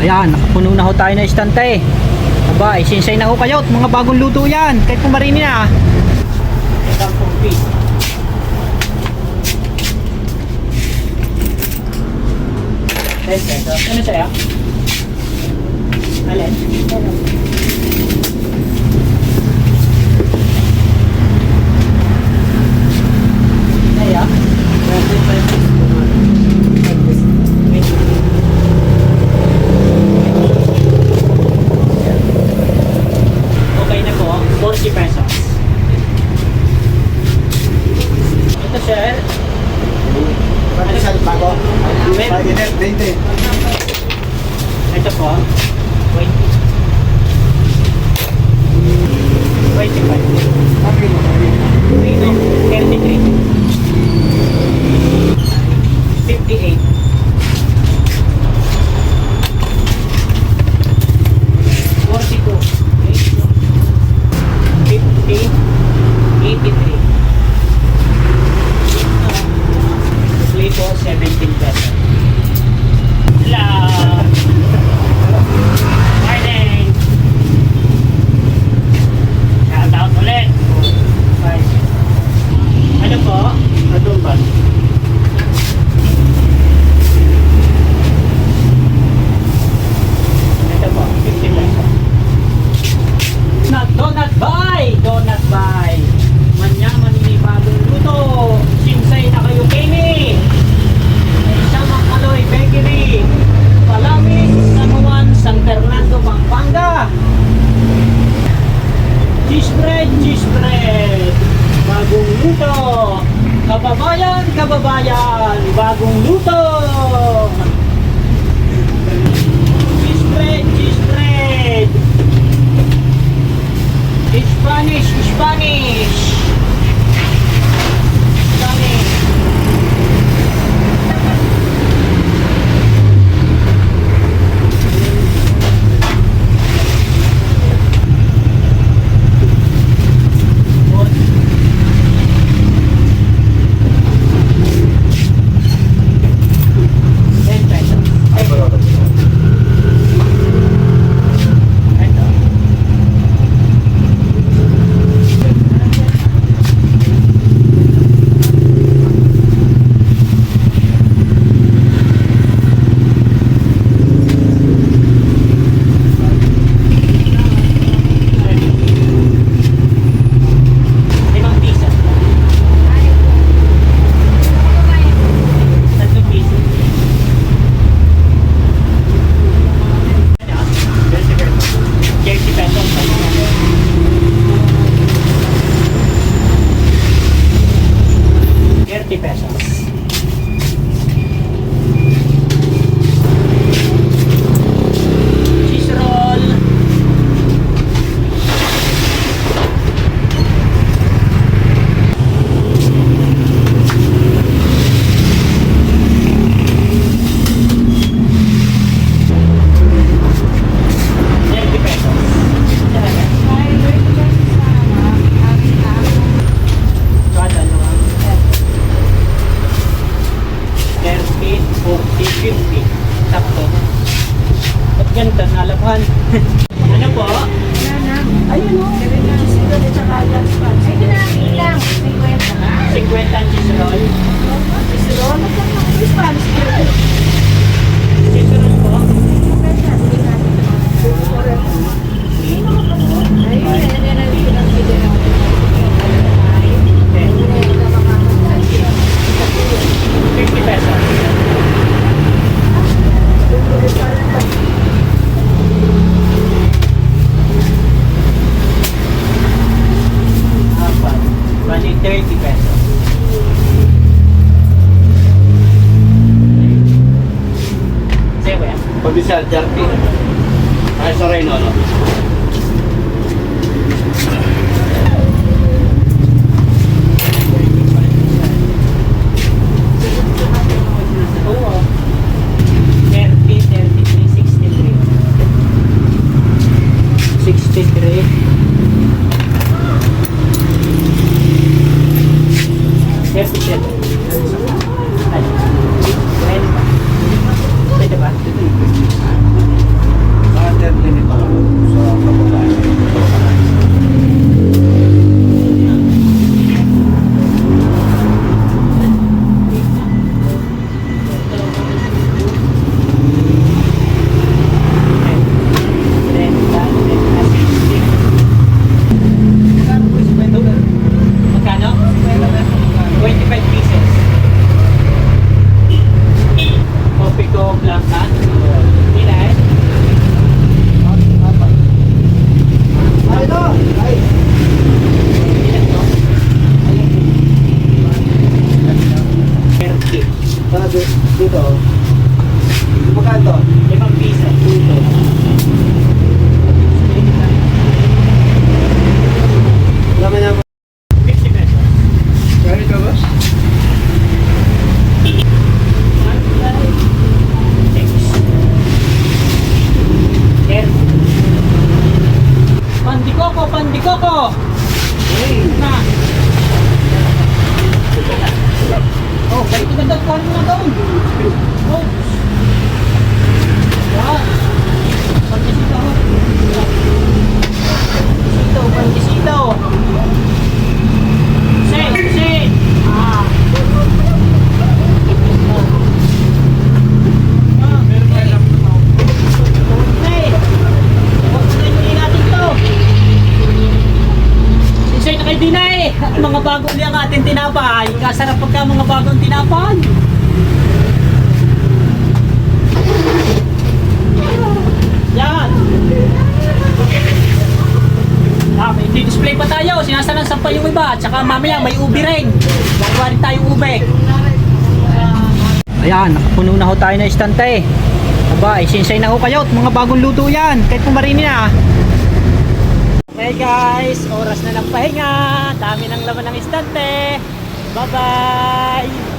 Ayan, nakapuno na ho tayo na istante. Aba, isinsay na ho kayo. Mga bagong luto yan. Kahit pumarini na. 10 piece. Ten pesos. Ano sa'yo? Alin? Sa'yo? Okay Marinette, 20. Ito po, 20. 25. 23. Bread! Bagong luto! Kababayan, kababayan! Bagong luto! Cheese bread, Spanish! Spanish! ปีแปดสอง Pabisal, 30. Ay, sorry, no, no. Po. Na. Oh, balik ko ganda ko mo na. Oh. Yan. Pagkisito. Mga bagong liang ating tinapay. Kasarap pagka mga bagong tinapay. Yan. Ah, may display pa tayo. Sinasalansan pa yung iba. Tsaka mamaya may ubi rin. Gagawa rin tayong ube. Ayan, nakapuno na ho tayo na istante. Aba, isinsay na ho kayo. Mga bagong luto yan. Kahit kung marini na. Okay guys, oras na ng pahinga. Dami ng laman ng istante. Bye-bye!